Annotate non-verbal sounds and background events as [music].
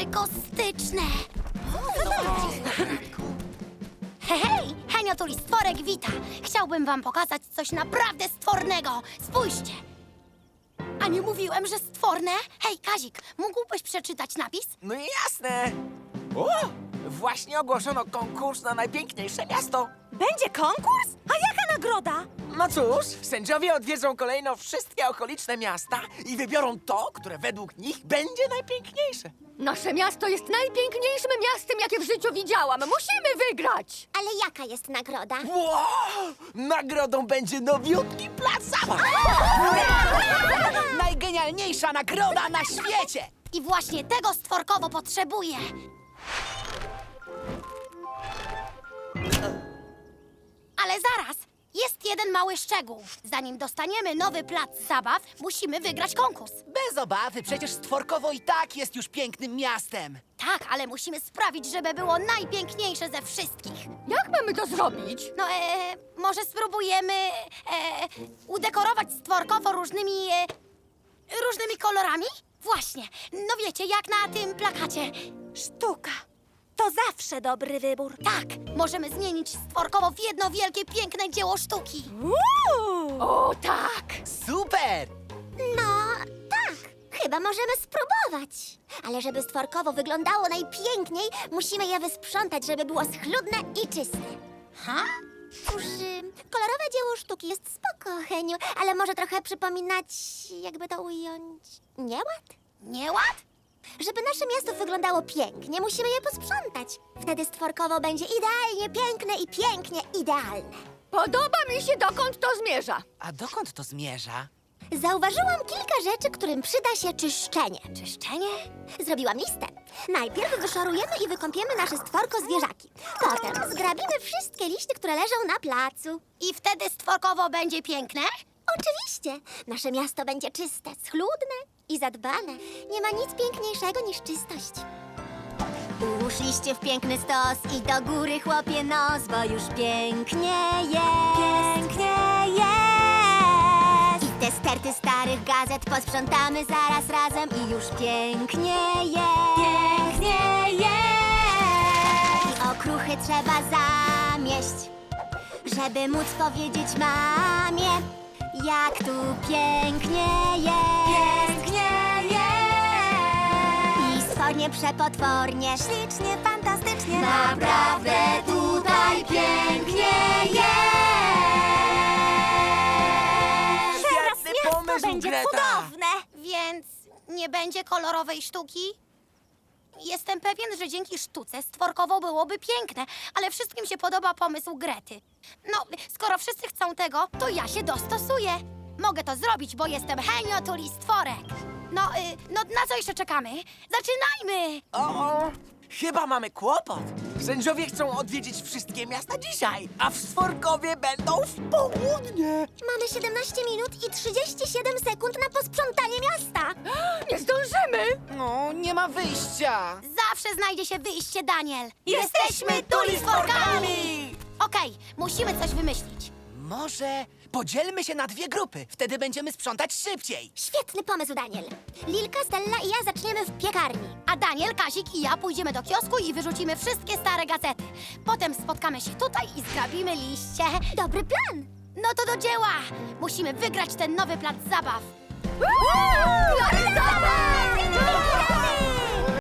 góry kostyczne. Hej, Henio Tuli Stworek wita. Chciałbym wam pokazać coś naprawdę stwornego. Spójrzcie. A nie mówiłem, że stworne? Hej, Kazik, mógłbyś przeczytać napis? No jasne! O! Właśnie ogłoszono konkurs na najpiękniejsze miasto. Będzie konkurs? A jaka nagroda? No cóż, sędziowie odwiedzą kolejno wszystkie okoliczne miasta i wybiorą to, które według nich będzie najpiękniejsze. Nasze miasto jest najpiękniejszym miastem, jakie w życiu widziałam. Musimy wygrać! Ale jaka jest nagroda? Wow! Nagrodą będzie nowiutki plac zabaw! Najgenialniejsza nagroda na świecie! I właśnie tego stworkowo potrzebuje. Ale zaraz, jest jeden mały szczegół. Zanim dostaniemy nowy plac zabaw, musimy wygrać konkurs. Bez obawy, przecież Stworkowo i tak jest już pięknym miastem. Tak, ale musimy sprawić, żeby było najpiękniejsze ze wszystkich. Jak mamy to zrobić? No, e, może spróbujemy e, udekorować stworkowo różnymi, e, różnymi kolorami? Właśnie, no wiecie, jak na tym plakacie. Sztuka. To zawsze dobry wybór. Tak, możemy zmienić stworkowo w jedno wielkie, piękne dzieło sztuki. Uuu! O tak! Super! No, tak. Chyba możemy spróbować. Ale żeby stworkowo wyglądało najpiękniej, musimy je wysprzątać, żeby było schludne i czyste. Ha? Cóż, y, kolorowe dzieło sztuki jest spoko, Heniu, ale może trochę przypominać, jakby to ująć, nieład? Nieład? Żeby nasze miasto wyglądało pięknie, musimy je posprzątać. Wtedy stworkowo będzie idealnie piękne i pięknie idealne. Podoba mi się, dokąd to zmierza. A dokąd to zmierza? Zauważyłam kilka rzeczy, którym przyda się czyszczenie. Czyszczenie? Zrobiłam listę. Najpierw wyszorujemy i wykąpiemy nasze stworko zwierzaki. Potem zgrabimy wszystkie liście, które leżą na placu. I wtedy stworkowo będzie piękne? Oczywiście. Nasze miasto będzie czyste, schludne i zadbane. Nie ma nic piękniejszego niż czystość. Uszliście w piękny stos i do góry chłopie nos, bo już pięknie jest. Pięknie jest. I te sterty starych gazet posprzątamy zaraz razem i już pięknie jest. Pięknie jest. I okruchy trzeba zamieść, żeby móc powiedzieć mamie, jak tu pięknie jest. Pięknie jest. I stwornie przepotwornie, ślicznie, fantastycznie. Naprawdę tutaj pięknie jest. Teraz Świetny miasto pomysł, będzie Greta. cudowne. Więc nie będzie kolorowej sztuki? Jestem pewien, że dzięki sztuce stworkowo byłoby piękne, ale wszystkim się podoba pomysł Grety. No, skoro wszyscy chcą tego, to ja się dostosuję. Mogę to zrobić, bo jestem Henio Tuli Stworek. No, y, no na co jeszcze czekamy? Zaczynajmy! O, chyba mamy kłopot. Sędziowie chcą odwiedzić wszystkie miasta dzisiaj, a w Stworkowie będą w południe. Mamy 17 minut i 37 sekund na posprzątanie miasta. [gasps] Nie ma wyjścia. Zawsze znajdzie się wyjście, Daniel. Jesteśmy Tuli Stworkami! Okej, musimy coś wymyślić. Może podzielmy się na dwie grupy, wtedy będziemy sprzątać szybciej. Świetny pomysł, Daniel. Lilka, Stella i ja zaczniemy w piekarni. A Daniel, Kazik i ja pójdziemy do kiosku i wyrzucimy wszystkie stare gazety. Potem spotkamy się tutaj i zgrabimy liście. Dobry plan! No to do dzieła! Musimy wygrać ten nowy plac zabaw. Plac zabaw!